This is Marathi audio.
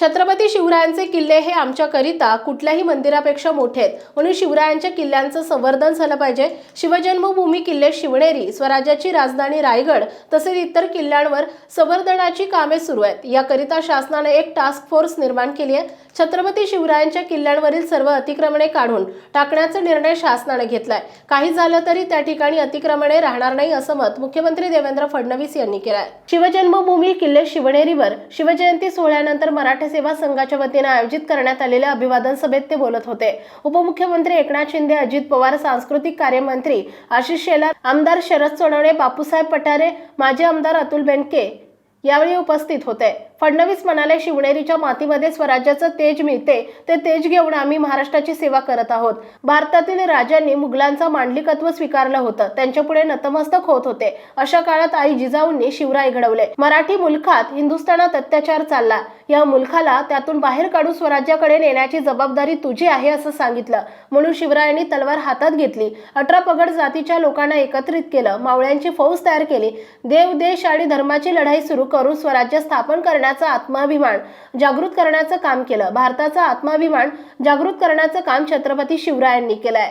छत्रपती शिवरायांचे किल्ले हे आमच्याकरिता कुठल्याही मंदिरापेक्षा मोठे आहेत. म्हणून शिवरायांच्या किल्ल्यांचं संवर्धन झालं पाहिजे. शिवजन्मभूमी किल्ले शिवनेरी स्वराज्याची राजधानी रायगड तसेच इतर किल्ल्यांवर संवर्धनाची कामे सुरू आहेत. याकरिता शासनाने एक टास्क फोर्स निर्माण केली आहे. छत्रपती शिवरायांच्या किल्ल्यांवरील सर्व अतिक्रमणे काढून टाकण्याचा निर्णय शासनाने घेतलाय. काही झालं तरी त्या ठिकाणी अतिक्रमणे राहणार नाही असं मत मुख्यमंत्री देवेंद्र फडणवीस यांनी केलं आहे शिवजन्मभूमी किल्ले शिवनेरीवर शिवजयंती सोहळ्यानंतर मराठा सेवा संघाच्या वतीने आयोजित करण्यात आलेल्या अभिवादन सभेत ते बोलत होते. उपमुख्यमंत्री एकनाथ शिंदे अजित पवार सांस्कृतिक कार्यमंत्री आशिष शेलार आमदार शरद सोनवणे बापूसाहेब पठारे माजी आमदार अतुल बेनके यावेळी उपस्थित होते. फडणवीस म्हणाले शिवनेरीच्या मातीमध्ये स्वराज्याचं तेज मिळते. ते तेज घेऊन आम्ही महाराष्ट्राची सेवा करत आहोत. भारतातील राजांनी मुघलांचं मांडलिकत्व स्वीकारलं होतं. त्यांच्यापुढे नतमस्तक होत होते. अशा काळात आई जिजाऊंनी शिवराय घडवले. मराठी मुलखात हिंदुस्थानात अत्याचार चालला. या मुलखाला त्यातून बाहेर काढून स्वराज्याकडे नेण्याची जबाबदारी तुझी आहे असं सांगितलं. म्हणून शिवरायांनी तलवार हातात घेतली. अठरा पगड जातीच्या लोकांना एकत्रित केलं. मावळ्यांची फौज तयार केली. देव देश आणि धर्माची लढाई सुरू करून स्वराज्य स्थापन करण्याचा आत्माभिमान जागृत करण्याचं काम केलं. भारताचा आत्माभिमान जागृत करण्याचं काम छत्रपती शिवरायांनी केलंय.